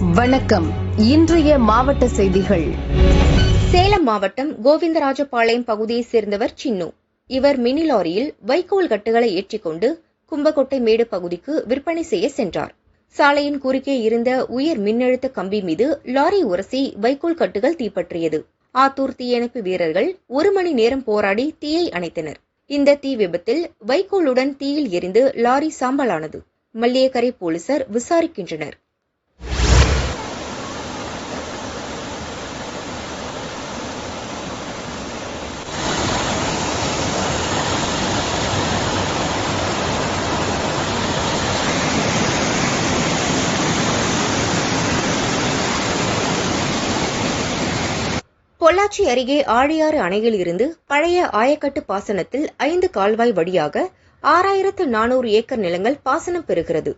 வணக்கம். இன்றைய மாவட்ட செய்திகள். சேலம் மாவட்டம் கோவிந்தராஜபாளையம் பகுதியைச் சேர்ந்தவர் சின்னு. இவர் மினி லாரியில் வைக்கோல் கட்டுகளை ஏற்றிக்கொண்டு கும்பகோட்டை மேடு பகுதிக்கு விற்பனை செய்ய சென்றார். சாலையின் குறுக்கே இருந்த உயர் மின்னழுத்த கம்பி மீது லாரி உரசி வைக்கோல் கட்டுகள் தீப்பற்றியது. ஆத்தூர் தீயணைப்பு வீரர்கள் ஒரு மணி நேரம் போராடி தீயை அணைத்தனர். இந்த தீ விபத்தில் வைக்கோலுடன் தீயில் எரிந்து லாரி சாம்பலானது. மல்லியக்கரை போலீசார் விசாரிக்கின்றனர். பொள்ளாச்சி அருகே ஆழியாறு அணையில் இருந்து பழைய ஆயக்கட்டு பாசனத்தில் ஐந்து கால்வாய் வழியாக ஆறாயிரத்து நானூறு ஏக்கர் நிலங்கள் பாசனம் பெறுகிறது.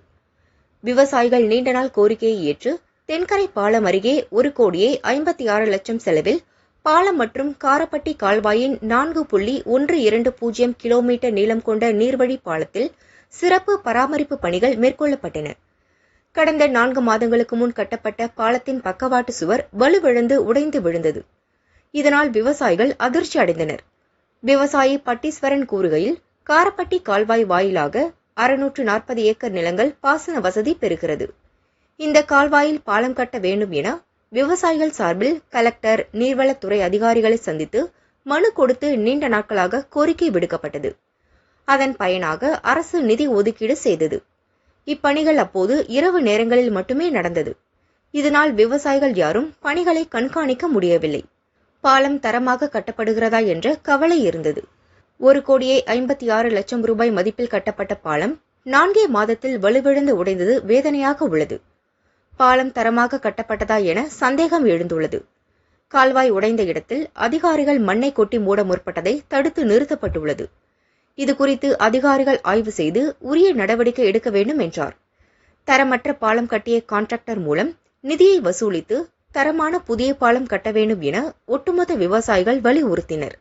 விவசாயிகள் நீண்ட நாள் கோரிக்கையை ஏற்று தென்கரை பாலம் அருகே ஒரு கோடியே ஐம்பத்தி ஆறு லட்சம் செலவில் பாலம் மற்றும் காரப்பட்டி கால்வாயின் நான்கு புள்ளி ஒன்று இரண்டு பூஜ்ஜியம் கிலோமீட்டர் நீளம் கொண்ட நீர்வழி பாலத்தில் சிறப்பு பராமரிப்பு பணிகள் மேற்கொள்ளப்பட்டன. கடந்த நான்கு மாதங்களுக்கு முன் கட்டப்பட்ட பாலத்தின் பக்கவாட்டு சுவர் வலுவிழந்து உடைந்து விழுந்தது. இதனால் விவசாயிகள் அதிர்ச்சி அடைந்தனர். விவசாயி பட்டீஸ்வரன் கூறுகையில் காரப்பட்டி கால்வாய் வாயிலாக அறுநூற்று நாற்பது ஏக்கர் நிலங்கள் பாசன வசதி பெறுகிறது. இந்த கால்வாயில் பாலம் கட்ட வேண்டும் என விவசாயிகள் சார்பில் கலெக்டர் நீர்வளத்துறை அதிகாரிகளை சந்தித்து மனு கொடுத்து நீண்ட நாட்களாக கோரிக்கை விடுக்கப்பட்டது. அதன் பயனாக அரசு நிதி ஒதுக்கீடு செய்தது. இப்பணிகள் அப்போது இரவு நேரங்களில் மட்டுமே நடந்தது. இதனால் விவசாயிகள் யாரும் பணிகளை கண்காணிக்க முடியவில்லை. பாலம் தரமாக கட்டப்படுகிறதா என்ற கவலை இருந்தது. ஒரு கோடியே ஐம்பத்தி ஆறு லட்சம் ரூபாய் மதிப்பில் கட்டப்பட்ட பாலம் நான்கே மாதத்தில் வலுவிழந்து உடைந்தது வேதனையாக உள்ளது. பாலம் தரமாக கட்டப்பட்டதா என சந்தேகம் எழுந்துள்ளது. கால்வாய் உடைந்த இடத்தில் அதிகாரிகள் மண்ணை கொட்டி மூட முற்பட்டதை தடுத்து நிறுத்தப்பட்டுள்ளது. இதுகுறித்து அதிகாரிகள் ஆய்வு செய்து உரிய நடவடிக்கை எடுக்க வேண்டும் என்றார். தரமற்ற பாலம் கட்டிய கான்ட்ராக்டர் மூலம் நிதியை வசூலித்து தரமான புதிய பாலம் கட்ட வேண்டும் என ஒட்டுமொத்த விவசாயிகள் வலியுறுத்தினர்.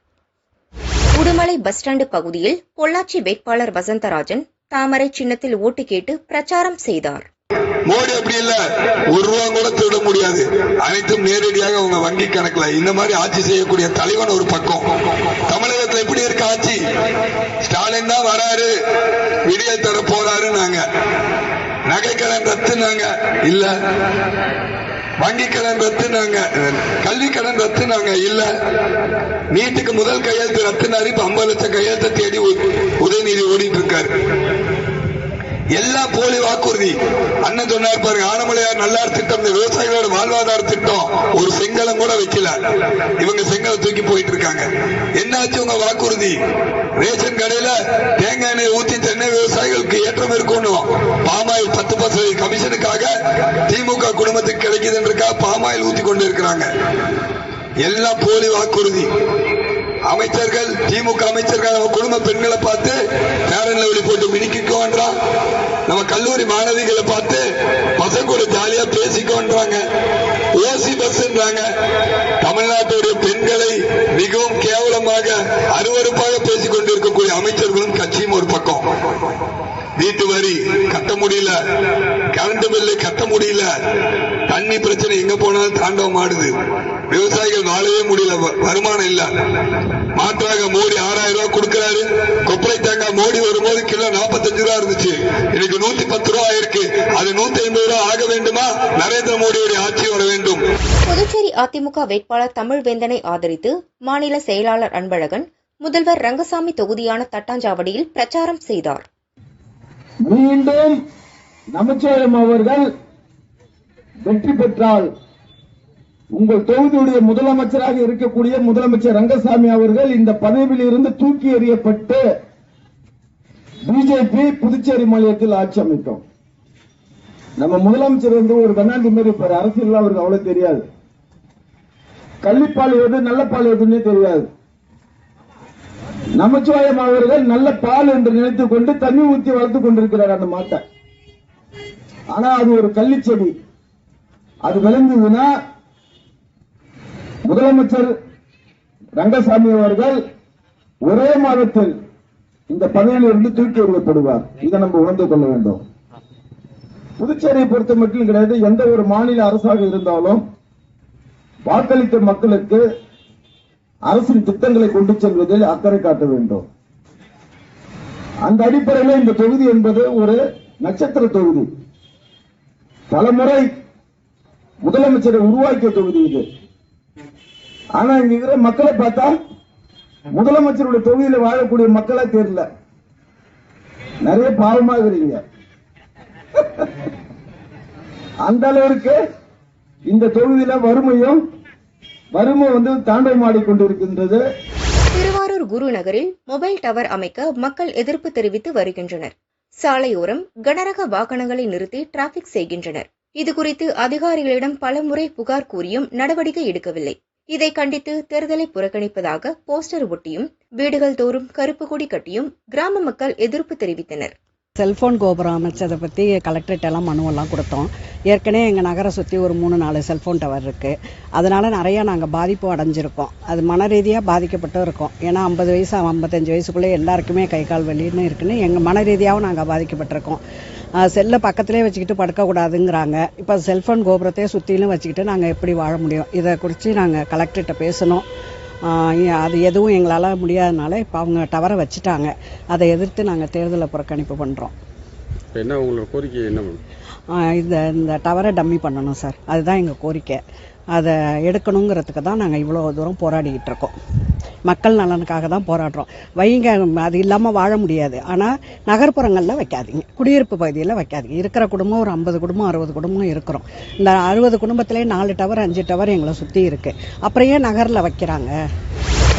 உடுமலை பஸ் ஸ்டாண்டு பகுதியில் பொள்ளாச்சி வேட்பாளர் வசந்தராஜன் தாமரை சின்னத்தில் ஓட்டு கேட்டு பிரச்சாரம் செய்தார். மோடி அப்படி இல்ல. ஒரு ரூபா கூட திருட முடியாது. அனைத்தும் நேரடியாக உங்க வங்கி கணக்குல. இந்த மாதிரி ஆட்சி செய்யக்கூடிய தலைவன் ஒரு பக்கம். தமிழகத்துல எப்படி இருக்கு ஆட்சி? ஸ்டாலின் தான் வராரு. விடியல் தர போறாரு நாங்க நகைக்கடன் ரத்து நாங்க இல்ல. வங்கி கடன் ரத்து நாங்க கல்வி கடன் ரத்து நாங்க இல்ல. நீட்டுக்கு முதல் கையெழுத்து ரத்துனாரு இப்ப ஐம்பது லட்சம் கையெழுத்தை தேடி உதயநிதி ஓடிட்டு இருக்காரு. எல்லாம் போலி வாக்குறுதி. அண்ணன் சொன்னார் பாருங்க ஆனமலையார் நல்லார் திட்டம் இந்த விவசாயிகளோட வாழ்வாதார திட்டம் ஒரு செங்கலம் கூட வைக்கல. இவங்க செங்கலை தூக்கி போயிட்டு இருக்காங்க. என்னாச்சு உங்க வாக்குறுதி? ரேஷன் கடையில தேங்காய் எண்ணெய் ஊத்தி தென்னை விவசாயிகளுக்கு ஏற்றம் இருக்கணும். பாமாயில் பத்து பர்சன்ட் கமிஷனுக்காக திமுக குடும்பத்துக்கு கிடைக்குதுன்றக்காக பாமாயில் ஊத்தி கொண்டு இருக்கிறாங்க. எல்லாம் போலி வாக்குறுதி. அமைச்சர்கள் திமுக அமைச்சர்கள் நம்ம குடும்ப பெண்களை பார்த்து பேரன் லெவலி போட்டு மினிக்குவோன்றான் நம்ம கல்லூரி மாணவிகளை பார்த்து பசங்க கூட ஜாலியா பேசிக்கோன்றாங்க ஓசி பஸ்ன்றாங்க தமிழ்நாட்டுடைய பெண்களை மிகவும் கேவலமாக அருவருப்பாக பேசிக் கொண்டிருக்கக்கூடிய அமைச்சர்களும் கட்சியும் ஒரு பக்கம். வீட்டு வரி கட்ட முடியல. கரண்ட் பில்லு கட்ட முடியல. தண்ணி பிரச்சனை எங்க போனாலும் தாண்டவம் ஆடுது. விவசாயிகள் வாழவே முடியல வருமானம் இல்ல. மாற்றாக மோடி ஆறாயிரம் ரூபாய் கொடுக்கிறாரு. கொப்பரை தேங்காய் மோடி வரும்போது கிலோ 45 ரூபாய் இருந்துச்சு. இன்னைக்கு நூத்தி பத்து ரூபாய் இருக்கு அது நூத்தி ஐம்பது ரூபாய் ஆக வேண்டுமா? நரேந்திர மோடியுடைய ஆட்சி வர வேண்டும். புதுச்சேரி அதிமுக வேட்பாளர் தமிழ்வேந்தனை ஆதரித்து மாநில செயலாளர் அன்பழகன் முதல்வர் ரங்கசாமி தொகுதியான தட்டாஞ்சாவடியில் பிரச்சாரம் செய்தார். மீண்டும் நமச்சிவாயம் அவர்கள் வெற்றி பெற்றால் உங்கள் தொகுதியுடைய முதலமைச்சராக இருக்கக்கூடிய முதலமைச்சர் ரங்கசாமி அவர்கள் இந்த பதவியில் இருந்து தூக்கி எறியப்பட்டு பிஜேபி புதுச்சேரி மாநிலத்தில் ஆட்சி அமைக்கும். நம்ம முதலமைச்சர் வந்து ஒரு கண்ணாடி மாதிரி இருப்பார். அரசியல் அவருக்கு அவ்வளவு தெரியாது. கள்ளிப்பால் எது நல்ல பால் எதுன்னே தெரியாது. நமச்சிவாயம் அவர்கள் நல்ல பால் என்று நினைத்துக் கொண்டு தண்ணி ஊற்றி வளர்த்துக் கொண்டிருக்கிறார் அந்த மாட்டை. ஆனா அது ஒரு கள்ளிச்செடி. அது விளங்குதுன்னா முதலமைச்சர் ரங்கசாமி அவர்கள் ஒரே மாதத்தில் இந்த பதவியிலிருந்து தூக்கி எறியப்படுவார். இதை நம்ம உணர்ந்து கொள்ள வேண்டும். புதுச்சேரியை பொறுத்த மட்டும் கிடையாது. எந்த ஒரு மாநில அரசாக இருந்தாலும் வாக்களித்த மக்களுக்கு அரசின் திட்டங்களை கொண்டு செல்வதில் அக்கறை காட்ட வேண்டும். அந்த அடிப்படையில் இந்த தொகுதி என்பது ஒரு நட்சத்திர தொகுதி. பலமுறை முதலமைச்சரை உருவாக்கிய தொகுதி இது. ஆனா இங்க இருக்கிற மக்களை பார்த்தா முதலமைச்சருடைய தொகுதியில வாழக்கூடிய மக்களா தெரியல. நிறைய பாவமா இருக்கிறீங்க. அந்த அளவிற்கு இந்த தொகுதியில வறுமையும் வறுமை வந்து தாண்டவமாடிக் கொண்டிருக்கின்றது. திருவாரூர் குருநகரில் மொபைல் டவர் அமைக்க மக்கள் எதிர்ப்பு தெரிவித்து வருகின்றனர். சாலையோரம் கனரக வாகனங்களை நிறுத்தி டிராபிக் செய்கின்றனர். இதுகுறித்து அதிகாரிகளிடம் பலமுறை புகார் கூறியும் நடவடிக்கை எடுக்கவில்லை. இதை கண்டித்து தேர்தலை புறக்கணிப்பதாக போஸ்டர் ஒட்டியும் வீடுகள் தோறும் கருப்பு கொடி கட்டியும் கிராம மக்கள் எதிர்ப்பு தெரிவித்தனர். செல்போன் கோபுரம் அமைச்சதை பற்றி கலெக்டர்கிட்ட எல்லாம் மனுவெல்லாம் கொடுத்தோம். ஏற்கனவே எங்கள் நகரை சுற்றி ஒரு மூணு நாலு செல்ஃபோன் டவர் இருக்குது அதனால் நிறையா நாங்கள் பாதிப்பு அடைஞ்சிருக்கோம். அது மன ரீதியாக பாதிக்கப்பட்டும் இருக்கோம். ஏன்னா ஐம்பது வயசு ஐம்பத்தஞ்சு வயசுக்குள்ளே எல்லாருக்குமே கை கால் வலின்னு இருக்குன்னு எங்கள் மன ரீதியாகவும் நாங்கள் பாதிக்கப்பட்டிருக்கோம். செல்லை பக்கத்திலே வச்சுக்கிட்டு படுக்கக்கூடாதுங்கிறாங்க. இப்போ செல்போன் கோபுரத்தையே சுற்றிலும் வச்சுக்கிட்டு நாங்கள் எப்படி வாழ முடியும்? இதை குறித்து நாங்கள் கலெக்டர்கிட்ட பேசணும். அது எதுவும் எங்களால் முடியாதனால இப்போ அவங்க டவரை வச்சுட்டாங்க. அதை எதிர்த்து நாங்கள் தேர்தலை புறக்கணிப்பு பண்ணுறோம் என்ன உங்களோட கோரிக்கை என்ன இந்த இந்த டவரை டம்மி பண்ணணும் சார். அதுதான் எங்கள் கோரிக்கை. அதை எடுக்கணுங்கிறதுக்கு தான் நாங்கள் இவ்வளோ தூரம் போராடிக்கிட்டு இருக்கோம். மக்கள் நலனுக்காக தான் போராடுறோம். வைங்க அது இல்லாமல் வாழ முடியாது. ஆனால் நகர்ப்புறங்களில் வைக்காதீங்க. குடியிருப்பு பகுதியில் வைக்காதீங்க. இருக்கிற குடும்பம் ஒரு ஐம்பது குடும்பம் அறுபது குடும்பம் இருக்கிறோம். இந்த அறுபது குடும்பத்திலே நாலு டவர் அஞ்சு டவர் எங்களை சுற்றி இருக்குது அப்புறம் ஏன் நகரில் வைக்கிறாங்க?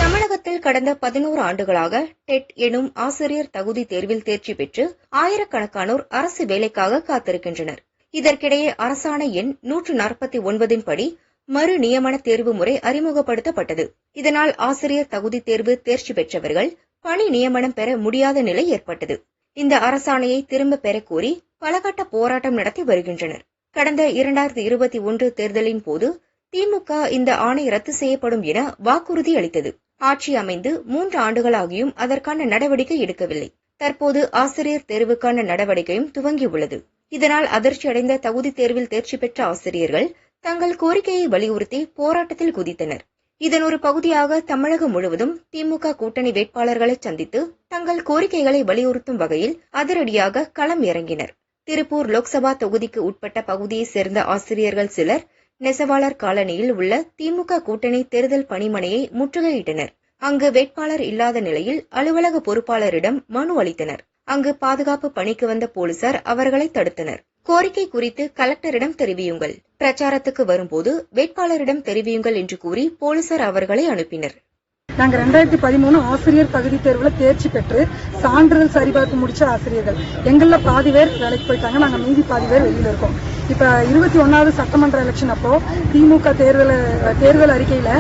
தமிழகத்தில் கடந்த பதினோரு ஆண்டுகளாக டெட் எனும் ஆசிரியர் தகுதி தேர்வில் தேர்ச்சி பெற்று ஆயிரக்கணக்கானோர் அரசு வேலைக்காக காத்திருக்கின்றனர். இதற்கிடையே அரசாணை எண் நூற்று நாற்பத்தி ஒன்பதின் படி மறு நியமன தேர்வு முறை அறிமுகப்படுத்தப்பட்டது. இதனால் ஆசிரியர் தகுதி தேர்வு தேர்ச்சி பெற்றவர்கள் பணி நியமனம் பெற முடியாத நிலை ஏற்பட்டது. இந்த அரசாணையை திரும்ப பெறக் கோரி பலகட்ட போராட்டம் நடத்தி வருகின்றனர். கடந்த இரண்டாயிரத்தி இருபத்தி ஒன்று தேர்தலின் போது திமுக இந்த ஆணை ரத்து செய்யப்படும் என வாக்குறுதி அளித்தது. ஆட்சி அமைந்து மூன்று ஆண்டுகளாகியும் அதற்கான நடவடிக்கை எடுக்கவில்லை. தற்போது ஆசிரியர் தேர்வுக்கான நடவடிக்கையும் துவங்கியுள்ளது. இதனால் அதிர்ச்சியடைந்த தகுதி தேர்வில் தேர்ச்சி பெற்ற ஆசிரியர்கள் தங்கள் கோரிக்கையை வலியுறுத்தி போராட்டத்தில் குதித்தனர். இதன் ஒரு பகுதியாக தமிழகம் முழுவதும் திமுக கூட்டணி வேட்பாளர்களை சந்தித்து தங்கள் கோரிக்கைகளை வலியுறுத்தும் வகையில் அதிரடியாக களம் இறங்கினர். திருப்பூர் லோக்சபா தொகுதிக்கு உட்பட்ட பகுதியைச் சேர்ந்த ஆசிரியர்கள் சிலர் நெசவாளர் காலனியில் உள்ள திமுக கூட்டணி தேர்தல் பணிமனையை முற்றுகையிட்டனர். அங்கு வேட்பாளர் இல்லாத நிலையில் அலுவலக பொறுப்பாளரிடம் மனு அளித்தனர். அங்கு பாதுகாப்பு பணிக்கு வந்த போலீசார் அவர்களை தடுத்தனர். கோரிக்கை குறித்து கலெக்டரிடம் தெரிவியுங்கள். பிரச்சாரத்துக்கு வரும்போது வேட்பாளரிடம் தெரிவியுங்கள் என்று கூறி போலீசார் அவர்களை அனுப்பினர். நாங்க ரெண்டாயிரத்தி பதிமூணு ஆசிரியர் தகுதி தேர்வுல தேர்ச்சி பெற்று சான்றிதழ் சரிபார்ப்பு முடிச்ச ஆசிரியர்கள். எங்கள்ல பாதி பேர் வேலைக்கு போயிட்டாங்க நாங்க மீதி பாதி பேர் வெளியில இருக்கோம். இப்ப இருபத்தி ஒன்னாவது சட்டமன்ற எலெக்ஷன் அப்போ திமுக தேர்தல் தேர்தல் அறிக்கையில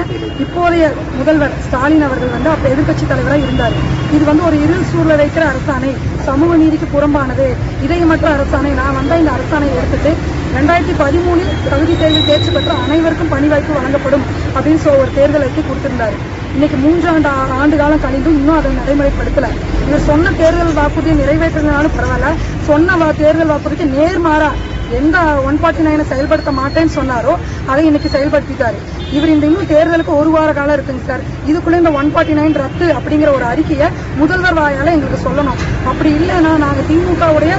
இப்போதைய முதல்வர் ஸ்டாலின் அவர்கள் வந்து அப்ப எதிர்க்கட்சி தலைவரா இருந்தார். இது வந்து ஒரு இருள் சூழல வைக்கிற அரசாணை. சமூக நீதிக்கு புறம்பானது. இதயமற்ற அரசாணை. நான் வந்த இந்த அரசாணையை எடுத்துட்டு ரெண்டாயிரத்தி பதிமூணில் தகுதி தேர்வில் தேர்ச்சி பெற்ற அனைவருக்கும் பணி வாய்ப்பு வழங்கப்படும் அப்படின்னு சொல்லி ஒரு தேர்தல் அறிக்கை கொடுத்திருந்தாரு. இன்னைக்கு மூன்றாண்டு ஆண்டு காலம் கழிந்தும் இன்னும் அதை நடைமுறைப்படுத்தல. இவர் சொன்ன தேர்தல் வாக்குறுதியை நிறைவேற்றினாலும் பரவாயில்ல. சொன்ன வா- தேர்தல் வாக்குறுதிக்கு நேர்மாறா எந்த ஒன் ஃபார்ட்டி நைனை செயல்படுத்த மாட்டேன்னு சொன்னாரோ அதை இன்னைக்கு செயல்படுத்திட்டாரு. இவர் இந்த இன்னும் தேர்தலுக்கு ஒரு வார காலம் இருக்குங்க சார். இதுக்குள்ள இந்த ஒன் ஃபார்ட்டி நைன் ரத்து அப்படிங்கிற ஒரு அறிக்கையை முதல்வர் வாயால எங்களுக்கு சொல்லணும். அப்படி இல்லைன்னா நாங்கள் திமுகவுடைய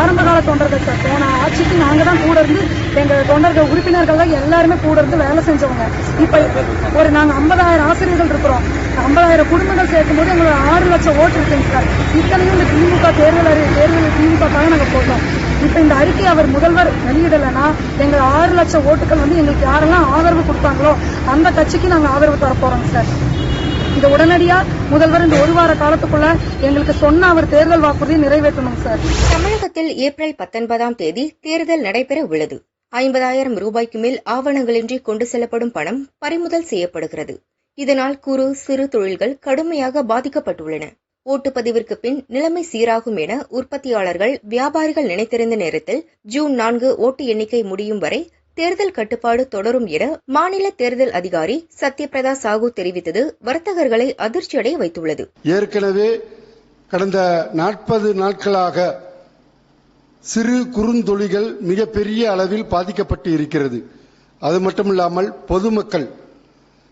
ஆரம்ப கால தொண்டர்கள் சார். போன ஆட்சிக்கு நாங்கள் தான் கூட இருந்து எங்க தொண்டர்கள் உறுப்பினர்கள் எல்லாருமே கூட இருந்து வேலை செஞ்சவங்க. இப்போ ஒரு நாங்கள் ஐம்பதாயிரம் ஆசிரியர்கள் இருக்கிறோம். ஐம்பதாயிரம் குடும்பங்கள் சேர்க்கும் போது எங்களுக்கு ஆறு லட்சம் ஓட்டு இருக்குங்க சார். இத்தனையும் இந்த திமுக தேர்தல் தேர்தல் திமுகக்காக நாங்கள் போட்டோம். இப்ப இந்த அறிக்கை அவர் முதல்வர் வெளியிடலைன்னா எங்கள் ஆறு லட்சம் ஓட்டுகள் வந்து எங்களுக்கு யாரெல்லாம் ஆதரவு கொடுத்தாங்களோ அந்த கட்சிக்கு நாங்க ஆதரவு தர சார். இந்த உடனடியா முதல்வர் இந்த ஒரு வார காலத்துக்குள்ள எங்களுக்கு சொன்ன அவர் தேர்தல் வாக்குறுதியை நிறைவேற்றணும் சார். தமிழகத்தில் ஏப்ரல் பத்தொன்பதாம் தேதி தேர்தல் நடைபெற உள்ளது. ஐம்பதாயிரம் ரூபாய்க்கு மேல் ஆவணங்களின்றி கொண்டு செல்லப்படும் பணம் பறிமுதல் செய்யப்படுகிறது. இதனால் குறு சிறு தொழில்கள் கடுமையாக பாதிக்கப்பட்டுள்ளன. ஓட்டுப்பதிவிற்கு பின் நிலைமை சீராகும் என உற்பத்தியாளர்கள் வியாபாரிகள் நினைத்திருந்த நேரத்தில் ஜூன் நான்கு ஓட்டு எண்ணிக்கை முடியும் வரை தேர்தல் கட்டுப்பாடு தொடரும் என மாநில தேர்தல் அதிகாரி சத்யபிரதா சாஹூ தெரிவித்தது வர்த்தகர்களை அதிர்ச்சியடைய வைத்துள்ளது. ஏற்கனவே கடந்த நாற்பது நாட்களாக சிறு குறுந்தொழில்கள் மிகப்பெரிய அளவில் பாதிக்கப்பட்டு இருக்கிறது. அது மட்டுமில்லாமல் பொதுமக்கள்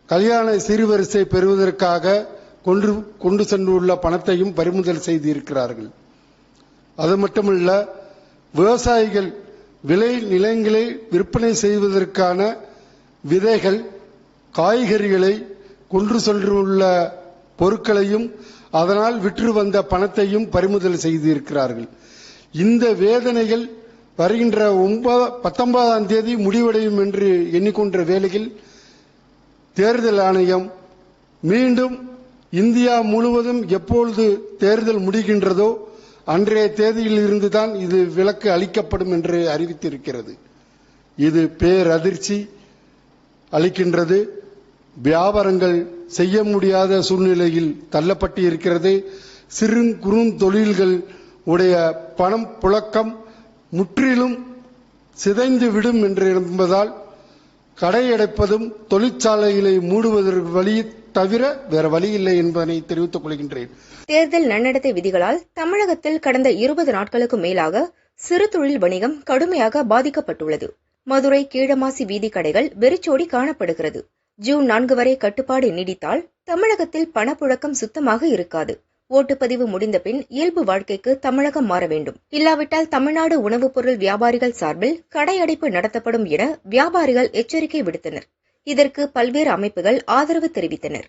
கல்யாண சீர்வரிசை பெறுவதற்காக கொண்டு கொண்டு சென்றுள்ள பணத்தையும் பறிமுதல் செய்திருக்கிறார்கள். அது மட்டுமல்ல விவசாயிகள் விளை நிலங்களை விற்பனை செய்வதற்கான விதைகள் காய்கறிகளை கொன்று சென்றுள்ள பொருட்களையும் அதனால் விற்று வந்த பணத்தையும் பறிமுதல் செய்திருக்கிறார்கள். இந்த வேதனைகள் வருகின்ற ஒன்பது பத்தொன்பதாம் தேதி முடிவடையும் என்று எண்ணிக்கொண்ட வேளையில் தேர்தல் ஆணையம் மீண்டும் இந்தியா முழுவதும் எப்பொழுது தேர்தல் முடிகின்றதோ அன்றைய தேதியில் இருந்துதான் இது விலக்கு அளிக்கப்படும் என்று அறிவித்திருக்கிறது. இது பேரதிர்ச்சி அளிக்கின்றது. வியாபாரங்கள் செய்ய முடியாத சூழ்நிலையில் தள்ளப்பட்டு இருக்கிறது சிறு குறுந்தொழில்கள் உடைய பணம் புழக்கம் முற்றிலும் சிதைந்து விடும் என்று என்பதால் கடையடைப்பதும் தொழிற்சாலைகளை மூடுவதற்கு வழி தவிர வேற வழி இல்லை என்பதனை தெரிவித்துக் கொள்கின்றேன். தேர்தல் நன்னடத்தை விதிகளால் தமிழகத்தில் கடந்த இருபது நாட்களுக்கு மேலாக சிறு தொழில் வணிகம் கடுமையாக பாதிக்கப்பட்டுள்ளது. மதுரை கீழமாசி வீதி கடைகள் வெறிச்சோடி காணப்படுகிறது. ஜூன் நான்கு வரை கட்டுப்பாடு நீடித்தால் தமிழகத்தில் பணப்புழக்கம் சுத்தமாக இருக்காது. ஓட்டுப்பதிவு முடிந்த பின் இயல்பு வாழ்க்கைக்கு தமிழகம் மாற வேண்டும். இல்லாவிட்டால் தமிழ்நாடு உணவுப் பொருள் வியாபாரிகள் சார்பில் கடையடைப்பு நடத்தப்படும் என வியாபாரிகள் எச்சரிக்கை விடுத்தனர். இதற்கு பல்வேறு அமைப்புகள் ஆதரவு தெரிவித்தனர்.